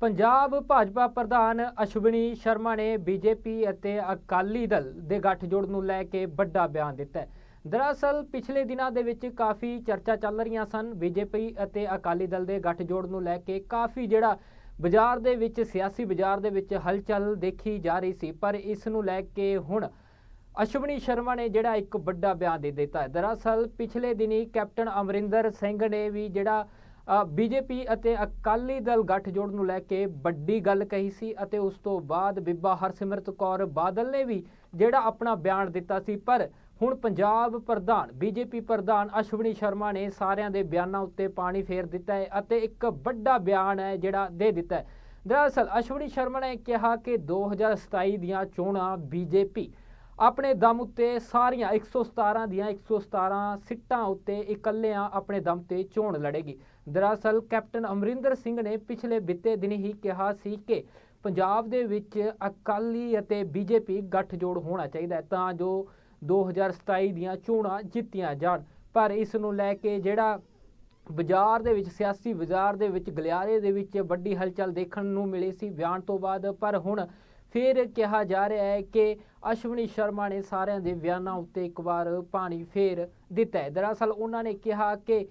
ਪੰਜਾਬ ਭਾਜਪਾ ਪ੍ਰਧਾਨ ਅਸ਼ਵਨੀ ਸ਼ਰਮਾ ਨੇ ਬੀਜੇਪੀ ਅਤੇ ਅਕਾਲੀ ਦਲ ਦੇ ਗੱਠਜੋੜ ਨੂੰ ਲੈ ਕੇ ਵੱਡਾ ਬਿਆਨ ਦਿੱਤਾ ਹੈ। ਦਰਅਸਲ, ਪਿਛਲੇ ਦਿਨਾਂ ਦੇ ਵਿੱਚ ਕਾਫੀ ਚਰਚਾ ਚੱਲ ਰਹੀਆਂ ਸਨ। ਬੀਜੇਪੀ ਅਤੇ ਅਕਾਲੀ ਦਲ ਦੇ ਗੱਠਜੋੜ ਨੂੰ ਲੈ ਕੇ ਕਾਫੀ ਜਿਹੜਾ ਬਾਜ਼ਾਰ ਦੇ ਵਿੱਚ, ਸਿਆਸੀ ਬਾਜ਼ਾਰ ਦੇ ਵਿੱਚ ਹਲਚਲ ਦੇਖੀ ਜਾ ਰਹੀ ਸੀ, ਪਰ ਇਸ ਨੂੰ ਲੈ ਕੇ ਹੁਣ ਅਸ਼ਵਨੀ ਸ਼ਰਮਾ ਨੇ ਜਿਹੜਾ ਇੱਕ ਵੱਡਾ ਬਿਆਨ ਦੇ ਦਿੱਤਾ ਹੈ। ਦਰਅਸਲ, ਪਿਛਲੇ ਦਿਨੀ ਕੈਪਟਨ ਅਮਰਿੰਦਰ ਸਿੰਘ ਨੇ ਵੀ ਜਿਹੜਾ ਬੀਜੇਪੀ ਅਤੇ ਅਕਾਲੀ ਦਲ ਗੱਠਜੋੜ ਨੂੰ ਲੈ ਕੇ ਵੱਡੀ ਗੱਲ ਕਹੀ ਸੀ ਅਤੇ ਉਸ ਤੋਂ ਬਾਅਦ ਬੀਬਾ ਹਰਸਿਮਰਤ ਕੌਰ ਬਾਦਲ ਨੇ ਵੀ ਜਿਹੜਾ ਆਪਣਾ ਬਿਆਨ ਦਿੱਤਾ ਸੀ, ਪਰ ਹੁਣ ਪੰਜਾਬ ਪ੍ਰਧਾਨ ਬੀਜੇਪੀ ਪ੍ਰਧਾਨ ਅਸ਼ਵਨੀ ਸ਼ਰਮਾ ਨੇ ਸਾਰਿਆਂ ਦੇ ਬਿਆਨਾਂ ਉੱਤੇ ਪਾਣੀ ਫੇਰ ਦਿੱਤਾ ਹੈ ਅਤੇ ਇੱਕ ਵੱਡਾ ਬਿਆਨ ਹੈ ਜਿਹੜਾ ਦੇ ਦਿੱਤਾ ਹੈ। ਦਰਅਸਲ, ਅਸ਼ਵਨੀ ਸ਼ਰਮਾ ਨੇ ਕਿਹਾ ਕਿ 2027 ਦੀਆਂ ਚੋਣਾਂ ਬੀਜੇਪੀ ਆਪਣੇ ਦਮ ਉੱਤੇ ਸਾਰੀਆਂ 117 ਦੀਆਂ 117 ਸੀਟਾਂ ਉੱਤੇ ਇਕੱਲਿਆਂ ਆਪਣੇ ਦਮ ਤੇ ਚੋਣ ਲੜੇਗੀ। ਦਰਅਸਲ, ਕੈਪਟਨ ਅਮਰਿੰਦਰ ਸਿੰਘ ਨੇ ਪਿਛਲੇ ਬਿੱਤੇ ਦਿਨ ਹੀ ਕਿਹਾ ਸੀ ਕਿ ਪੰਜਾਬ ਦੇ ਵਿੱਚ ਅਕਾਲੀ ਅਤੇ ਬੀਜੇਪੀ ਗੱਠਜੋੜ ਹੋਣਾ ਚਾਹੀਦਾ ਤਾਂ ਜੋ 2027 ਦੀਆਂ ਚੋਣਾਂ ਜਿੱਤੀਆਂ ਜਾਣ। ਪਰ ਇਸ ਨੂੰ ਲੈ ਕੇ ਜਿਹੜਾ ਬਾਜ਼ਾਰ ਦੇ ਵਿੱਚ, ਸਿਆਸੀ ਬਾਜ਼ਾਰ ਦੇ ਵਿੱਚ, ਗਲਿਆਰੇ ਦੇ ਵਿੱਚ ਵੱਡੀ ਹਲਚਲ ਦੇਖਣ ਨੂੰ ਮਿਲੀ ਸੀ ਬਿਆਨ ਤੋਂ ਬਾਅਦ, ਪਰ ਹੁਣ ਫਿਰ ਕਿਹਾ ਜਾ ਰਿਹਾ ਹੈ ਕਿ ਅਸ਼ਵਨੀ ਸ਼ਰਮਾ ਨੇ ਸਾਰਿਆਂ ਦੇ ਬਿਆਨਾਂ ਉੱਤੇ ਇੱਕ ਵਾਰ ਪਾਣੀ ਫੇਰ ਦਿੱਤਾ ਹੈ। ਦਰਅਸਲ, ਉਹਨਾਂ ਨੇ ਕਿਹਾ ਕਿ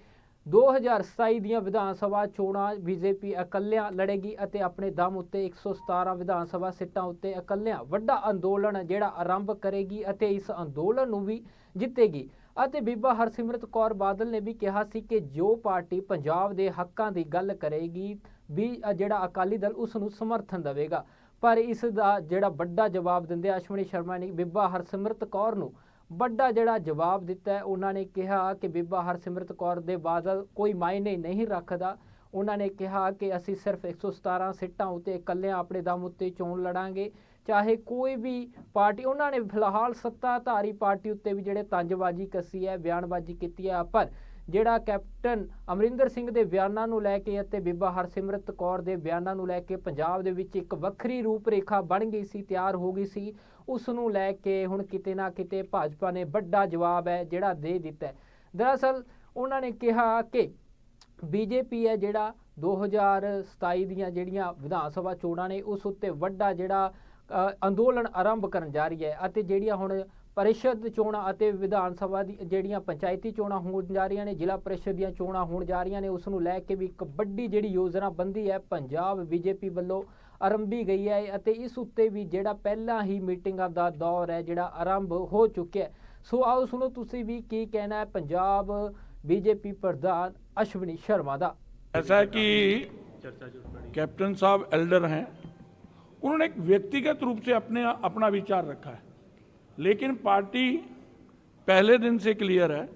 2027 ਦੀਆਂ ਵਿਧਾਨ ਸਭਾ ਚੋਣਾਂ ਬੀਜੇਪੀ ਇਕੱਲਿਆਂ ਲੜੇਗੀ ਅਤੇ ਆਪਣੇ ਦਮ ਉੱਤੇ 117 ਵਿਧਾਨ ਸਭਾ ਸੀਟਾਂ ਉੱਤੇ ਇਕੱਲਿਆਂ ਵੱਡਾ ਅੰਦੋਲਨ ਜਿਹੜਾ ਆਰੰਭ ਕਰੇਗੀ ਅਤੇ ਇਸ ਅੰਦੋਲਨ ਨੂੰ ਵੀ ਜਿੱਤੇਗੀ। ਅਤੇ ਬੀਬਾ ਹਰਸਿਮਰਤ ਕੌਰ ਬਾਦਲ ਨੇ ਵੀ ਕਿਹਾ ਸੀ ਕਿ ਜੋ ਪਾਰਟੀ ਪੰਜਾਬ ਦੇ ਹੱਕਾਂ ਦੀ ਗੱਲ ਕਰੇਗੀ ਵੀ ਜਿਹੜਾ ਅਕਾਲੀ ਦਲ ਉਸ ਨੂੰ ਸਮਰਥਨ ਦੇਵੇਗਾ। ਪਰ ਇਸ ਦਾ ਜਿਹੜਾ ਵੱਡਾ ਜਵਾਬ ਦਿੰਦੇ ਅਸ਼ਵਨੀ ਸ਼ਰਮਾ ਨੇ ਬੀਬਾ ਹਰਸਿਮਰਤ ਕੌਰ ਨੂੰ ਵੱਡਾ ਜਿਹੜਾ ਜਵਾਬ ਦਿੱਤਾ ਉਹਨਾਂ ਨੇ ਕਿਹਾ ਕਿ ਬੀਬਾ ਹਰਸਿਮਰਤ ਕੌਰ ਦੇ ਬਾਦਲ ਕੋਈ ਮਾਇਨੇ ਨਹੀਂ ਰੱਖਦਾ। ਉਹਨਾਂ ਨੇ ਕਿਹਾ ਕਿ ਅਸੀਂ ਸਿਰਫ 117 ਸੀਟਾਂ ਉੱਤੇ ਇਕੱਲਿਆਂ ਆਪਣੇ ਦਮ ਉੱਤੇ ਚੋਣ ਲੜਾਂਗੇ। ਚਾਹੇ ਕੋਈ ਵੀ ਪਾਰਟੀ, ਉਹਨਾਂ ਨੇ ਫਿਲਹਾਲ ਸੱਤਾਧਾਰੀ ਪਾਰਟੀ ਉੱਤੇ ਵੀ ਜਿਹੜੇ ਤੰਜਬਾਜ਼ੀ ਕੱਸੀ ਹੈ, ਬਿਆਨਬਾਜ਼ੀ ਕੀਤੀ ਹੈ। ਪਰ ਜਿਹੜਾ ਕੈਪਟਨ ਅਮਰਿੰਦਰ ਸਿੰਘ ਦੇ ਬਿਆਨਾਂ ਨੂੰ ਲੈ ਕੇ ਅਤੇ ਬੀਬਾ ਹਰਸਿਮਰਤ ਕੌਰ ਦੇ ਬਿਆਨਾਂ ਨੂੰ ਲੈ ਕੇ ਪੰਜਾਬ ਦੇ ਵਿੱਚ ਇੱਕ ਵੱਖਰੀ ਰੂਪਰੇਖਾ ਬਣ ਗਈ ਸੀ, ਤਿਆਰ ਹੋ ਗਈ ਸੀ ਉਸ ਨੂੰ ਲੈ ਕੇ ਹੁਣ ਕਿਤੇ ਨਾ ਕਿਤੇ ਭਾਜਪਾ ਨੇ ਵੱਡਾ ਜਵਾਬ ਹੈ ਜਿਹੜਾ ਦੇ ਦਿੱਤਾ ਦਰਅਸਲ ਉਹਨਾਂ ਨੇ ਕਿਹਾ ਕਿ ਬੀਜੇਪੀ ਹੈ ਜਿਹੜਾ 2027 ਦੀਆਂ ਜਿਹੜੀਆਂ ਵਿਧਾਨ ਸਭਾ ਚੋਣਾਂ ਨੇ, ਉਸ ਉੱਤੇ ਵੱਡਾ ਜਿਹੜਾ ਅੰਦੋਲਨ ਆਰੰਭ ਕਰਨ ਜਾ ਰਹੀ ਹੈ ਅਤੇ ਜਿਹੜੀਆਂ ਹੁਣ ਪਰਿਸ਼ਦ ਚੋਣਾਂ ਅਤੇ ਵਿਧਾਨ ਸਭਾ ਦੀ ਜਿਹੜੀਆਂ ਪੰਚਾਇਤੀ ਚੋਣਾਂ ਹੋਣ ਜਾ ਰਹੀਆਂ ਨੇ ਜ਼ਿਲ੍ਹਾ ਪਰਿਸ਼ਦ ਦੀਆਂ ਚੋਣਾਂ ਹੋਣ ਜਾ ਰਹੀਆਂ ਨੇ ਉਸ ਨੂੰ ਲੈ ਕੇ ਵੀ ਇੱਕ ਵੱਡੀ ਜਿਹੜੀ ਯੋਜਨਾ ਬੰਦੀ ਹੈ ਪੰਜਾਬ ਬੀਜੇਪੀ ਵੱਲੋਂ ਆਰੰਭੀ ਗਈ ਹੈ ਅਤੇ ਇਸ ਉੱਤੇ ਵੀ ਜਿਹੜਾ ਪਹਿਲਾਂ ਹੀ ਮੀਟਿੰਗਾਂ ਦਾ ਦੌਰ ਹੈ ਜਿਹੜਾ ਆਰੰਭ ਹੋ ਚੁੱਕਿਆ ਹੈ ਸੋ ਆਓ ਸੁਣੋ ਤੁਸੀਂ ਵੀ ਕੀ ਕਹਿਣਾ ਹੈ ਪੰਜਾਬ ਬੀਜੇਪੀ ਪ੍ਰਧਾਨ ਅਸ਼ਵਨੀ ਸ਼ਰਮਾ ਦਾ ऐसा है कि कैप्टन साहब एल्डर हैं उन्होंने एक व्यक्तिगत रूप से अपने अपना विचार रखा है लेकिन पार्टी पहले दिन से क्लियर है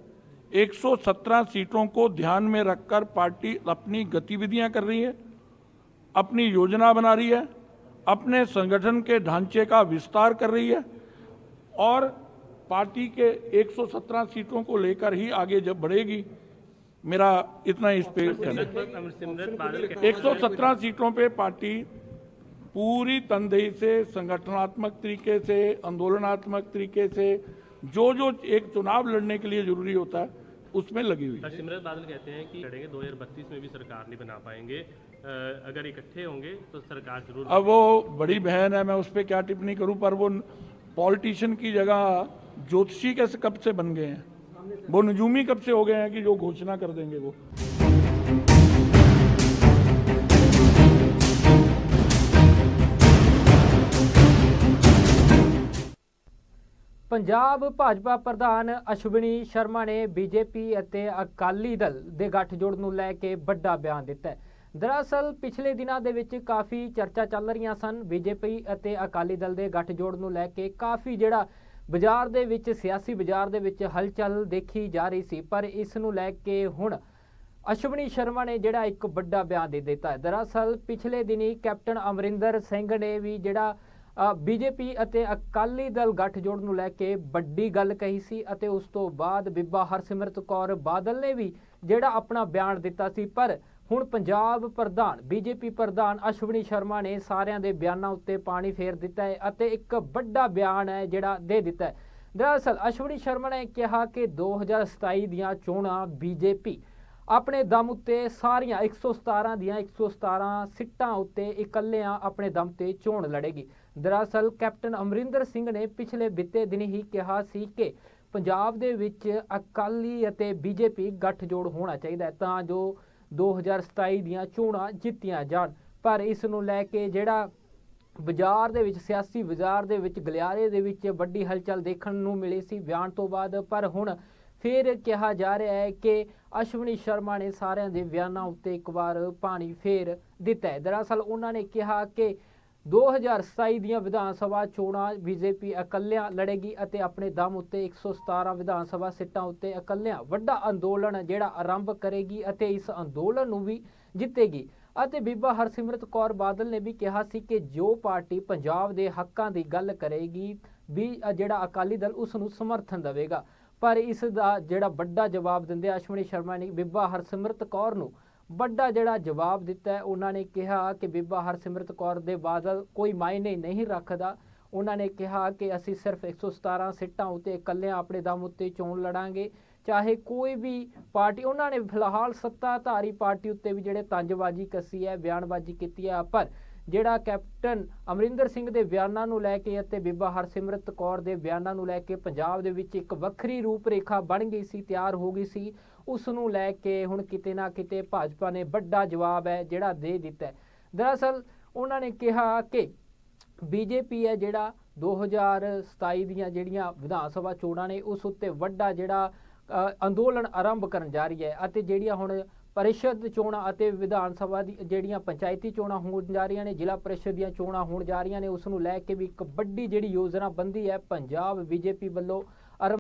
117 सीटों को ध्यान में रखकर पार्टी अपनी गतिविधियाँ कर रही है अपनी योजना बना रही है अपने संगठन के ढांचे का विस्तार कर रही है और पार्टी के 117 सीटों को लेकर ही आगे जब बढ़ेगी मेरा इतना इस पे कहना है। अमरसिमरत बादल के 117 सीटों पे पार्टी पूरी तनदेही से संगठनात्मक तरीके से आंदोलनात्मक तरीके से जो जो एक चुनाव लड़ने के लिए ज़रूरी होता है उसमें लगी हुई है। हरसिमरत बादल कहते हैं कि लड़ेंगे 2032 में भी सरकार नहीं बना पाएँगे। अगर इकट्ठे होंगे तो सरकार ज़रूर अब वो बड़ी बहन है मैं उस पर क्या टिप्पणी करूँ पर वो पॉलिटिशियन की जगह ज्योतिषी कैसे कब से बन गए हैं? वो नजूमी कब से हो गए हैं कि जो घोषणा कर देंगे वो? ਪੰਜਾਬ ਭਾਜਪਾ ਪ੍ਰਧਾਨ ਅਸ਼ਵਨੀ ਸ਼ਰਮਾ ਨੇ ਬੀਜੇਪੀ ਅਤੇ ਅਕਾਲੀ ਦਲ ਦੇ ਗੱਠਜੋੜ ਨੂੰ ਲੈ ਕੇ ਵੱਡਾ ਬਿਆਨ ਦਿੱਤਾ ਹੈ। ਦਰਅਸਲ, ਪਿਛਲੇ ਦਿਨਾਂ ਦੇ ਵਿੱਚ ਕਾਫੀ ਚਰਚਾ ਚੱਲ ਰਹੀਆਂ ਸਨ। ਬੀਜੇਪੀ ਅਤੇ ਅਕਾਲੀ ਦਲ ਦੇ ਗੱਠਜੋੜ ਨੂੰ ਲੈ ਕੇ ਕਾਫੀ ਜਿਹੜਾ ਬਾਜ਼ਾਰ ਦੇ ਵਿੱਚ, ਸਿਆਸੀ ਬਾਜ਼ਾਰ ਦੇ ਵਿੱਚ ਹਲਚਲ ਦੇਖੀ ਜਾ ਰਹੀ ਸੀ, ਪਰ ਇਸ ਨੂੰ ਲੈ ਕੇ ਹੁਣ ਅਸ਼ਵਨੀ ਸ਼ਰਮਾ ਨੇ ਜਿਹੜਾ ਇੱਕ ਵੱਡਾ ਬਿਆਨ ਦੇ ਦਿੱਤਾ ਹੈ। ਦਰਅਸਲ, ਪਿਛਲੇ ਦਿਨੀ ਕੈਪਟਨ ਅਮਰਿੰਦਰ ਸਿੰਘ ਨੇ ਵੀ ਜਿਹੜਾ ਬੀਜੇਪੀ ਅਤੇ ਅਕਾਲੀ ਦਲ ਗੱਠਜੋੜ ਨੂੰ ਲੈ ਕੇ ਵੱਡੀ ਗੱਲ ਕਹੀ ਸੀ ਅਤੇ ਉਸ ਤੋਂ ਬਾਅਦ ਬੀਬਾ ਹਰਸਿਮਰਤ ਕੌਰ ਬਾਦਲ ਨੇ ਵੀ ਜਿਹੜਾ ਆਪਣਾ ਬਿਆਨ ਦਿੱਤਾ ਸੀ, ਪਰ ਹੁਣ ਪੰਜਾਬ ਪ੍ਰਧਾਨ ਬੀਜੇਪੀ ਪ੍ਰਧਾਨ ਅਸ਼ਵਨੀ ਸ਼ਰਮਾ ਨੇ ਸਾਰਿਆਂ ਦੇ ਬਿਆਨਾਂ ਉੱਤੇ ਪਾਣੀ ਫੇਰ ਦਿੱਤਾ ਹੈ ਅਤੇ ਇੱਕ ਵੱਡਾ ਬਿਆਨ ਹੈ ਜਿਹੜਾ ਦੇ ਦਿੱਤਾ ਹੈ। ਦਰਅਸਲ, ਅਸ਼ਵਨੀ ਸ਼ਰਮਾ ਨੇ ਕਿਹਾ ਕਿ 2027 ਦੀਆਂ ਚੋਣਾਂ ਬੀਜੇਪੀ ਆਪਣੇ ਦਮ ਉੱਤੇ ਸਾਰੀਆਂ 117 ਦੀਆਂ 117 ਸੀਟਾਂ ਉੱਤੇ ਇਕੱਲਿਆਂ ਆਪਣੇ ਦਮ ਤੇ ਚੋਣ ਲੜੇਗੀ। ਦਰਅਸਲ ਕੈਪਟਨ ਅਮਰਿੰਦਰ ਸਿੰਘ ਨੇ ਪਿਛਲੇ ਬਿੱਤੇ ਦਿਨ ਹੀ ਕਿਹਾ ਸੀ ਕਿ ਪੰਜਾਬ ਦੇ ਵਿੱਚ ਅਕਾਲੀ ਅਤੇ ਬੀਜੇਪੀ ਗੱਠਜੋੜ ਹੋਣਾ ਚਾਹੀਦਾ ਹੈ ਤਾਂ ਜੋ 2027 ਦੀਆਂ ਚੋਣਾਂ ਜਿੱਤੀਆਂ ਜਾਣ। ਪਰ ਇਸ ਨੂੰ ਲੈ ਕੇ ਜਿਹੜਾ ਬਾਜ਼ਾਰ ਦੇ ਵਿੱਚ, ਸਿਆਸੀ ਬਾਜ਼ਾਰ ਦੇ ਵਿੱਚ, ਗਲਿਆਰੇ ਦੇ ਵਿੱਚ ਵੱਡੀ ਹਲਚਲ ਦੇਖਣ ਨੂੰ ਮਿਲੀ ਸੀ ਬਿਆਨ ਤੋਂ ਬਾਅਦ, ਪਰ ਹੁਣ ਫਿਰ ਕਿਹਾ ਜਾ ਰਿਹਾ ਹੈ ਕਿ ਅਸ਼ਵਨੀ ਸ਼ਰਮਾ ਨੇ ਸਾਰਿਆਂ ਦੇ ਬਿਆਨਾਂ ਉੱਤੇ ਇੱਕ ਵਾਰ ਪਾਣੀ ਫੇਰ ਦਿੱਤਾ ਹੈ। ਦਰਅਸਲ ਉਹਨਾਂ ਨੇ ਕਿਹਾ ਕਿ 2027 ਦੀਆਂ ਵਿਧਾਨ ਸਭਾ ਚੋਣਾਂ ਬੀਜੇਪੀ ਇਕੱਲਿਆਂ ਲੜੇਗੀ ਅਤੇ ਆਪਣੇ ਦਮ ਉੱਤੇ 117 ਵਿਧਾਨ ਸਭਾ ਸੀਟਾਂ ਉੱਤੇ ਇਕੱਲਿਆਂ ਵੱਡਾ ਅੰਦੋਲਨ ਜਿਹੜਾ ਆਰੰਭ ਕਰੇਗੀ ਅਤੇ ਇਸ ਅੰਦੋਲਨ ਨੂੰ ਵੀ ਜਿੱਤੇਗੀ। ਅਤੇ ਬੀਬਾ ਹਰਸਿਮਰਤ ਕੌਰ ਬਾਦਲ ਨੇ ਵੀ ਕਿਹਾ ਸੀ ਕਿ ਜੋ ਪਾਰਟੀ ਪੰਜਾਬ ਦੇ ਹੱਕਾਂ ਦੀ ਗੱਲ ਕਰੇਗੀ, ਵੀ ਜਿਹੜਾ ਅਕਾਲੀ ਦਲ ਉਸ ਨੂੰ ਸਮਰਥਨ ਦੇਵੇਗਾ। ਪਰ ਇਸ ਦਾ ਜਿਹੜਾ ਵੱਡਾ ਜਵਾਬ ਦਿੰਦੇ ਅਸ਼ਵਨੀ ਸ਼ਰਮਾ ਨੇ ਬੀਬਾ ਹਰਸਿਮਰਤ ਕੌਰ ਨੂੰ ਵੱਡਾ ਜਿਹੜਾ ਜਵਾਬ ਦਿੱਤਾ ਉਹਨਾਂ ਨੇ ਕਿਹਾ ਕਿ ਬੀਬਾ ਹਰਸਿਮਰਤ ਕੌਰ ਦੇ ਬਾਦਲ ਕੋਈ ਮਾਇਨੇ ਨਹੀਂ ਰੱਖਦਾ। ਉਹਨਾਂ ਨੇ ਕਿਹਾ ਕਿ ਅਸੀਂ ਸਿਰਫ 117 ਸੀਟਾਂ ਉੱਤੇ ਇਕੱਲਿਆਂ ਆਪਣੇ ਦਮ ਉੱਤੇ ਚੋਣ ਲੜਾਂਗੇ। ਚਾਹੇ ਕੋਈ ਵੀ ਪਾਰਟੀ, ਉਹਨਾਂ ਨੇ ਫਿਲਹਾਲ ਸੱਤਾਧਾਰੀ ਪਾਰਟੀ ਉੱਤੇ ਵੀ ਜਿਹੜੇ ਤੰਜਬਾਜ਼ੀ ਕੱਸੀ ਹੈ, ਬਿਆਨਬਾਜ਼ੀ ਕੀਤੀ ਹੈ। ਪਰ ਜਿਹੜਾ ਕੈਪਟਨ ਅਮਰਿੰਦਰ ਸਿੰਘ ਦੇ ਬਿਆਨਾਂ ਨੂੰ ਲੈ ਕੇ ਅਤੇ ਬੀਬਾ ਹਰਸਿਮਰਤ ਕੌਰ ਦੇ ਬਿਆਨਾਂ ਨੂੰ ਲੈ ਕੇ ਪੰਜਾਬ ਦੇ ਵਿੱਚ ਇੱਕ ਵੱਖਰੀ ਰੂਪਰੇਖਾ ਬਣ ਗਈ ਸੀ, ਤਿਆਰ ਹੋ ਗਈ ਸੀ ਉਸ ਨੂੰ ਲੈ ਕੇ ਹੁਣ ਕਿਤੇ ਨਾ ਕਿਤੇ ਭਾਜਪਾ ਨੇ ਵੱਡਾ ਜਵਾਬ ਹੈ, ਜਿਹੜਾ ਦੇ ਦਿੱਤਾ ਦਰਅਸਲ ਉਹਨਾਂ ਨੇ ਕਿਹਾ ਕਿ ਬੀਜੇਪੀ ਹੈ ਜਿਹੜਾ 2027 ਦੀਆਂ ਜਿਹੜੀਆਂ ਵਿਧਾਨ ਸਭਾ ਚੋਣਾਂ ਨੇ, ਉਸ ਉੱਤੇ ਵੱਡਾ ਜਿਹੜਾ ਅੰਦੋਲਨ ਆਰੰਭ ਕਰਨ ਜਾ ਰਹੀ ਹੈ ਅਤੇ ਜਿਹੜੀਆਂ ਹੁਣ ਪਰਿਸ਼ਦ ਚੋਣਾਂ ਅਤੇ ਵਿਧਾਨ ਸਭਾ ਦੀ ਜਿਹੜੀਆਂ ਪੰਚਾਇਤੀ ਚੋਣਾਂ ਹੋਣ ਜਾ ਰਹੀਆਂ ਨੇ, ਜ਼ਿਲ੍ਹਾ ਪਰਿਸ਼ਦ ਦੀਆਂ ਚੋਣਾਂ ਹੋਣ ਜਾ ਰਹੀਆਂ ਨੇ ਉਸ ਨੂੰ ਲੈ ਕੇ ਵੀ ਇੱਕ ਵੱਡੀ ਜਿਹੜੀ ਯੋਜਨਾ ਬੰਦੀ ਹੈ, ਪੰਜਾਬ ਬੀਜੇਪੀ ਵੱਲੋਂ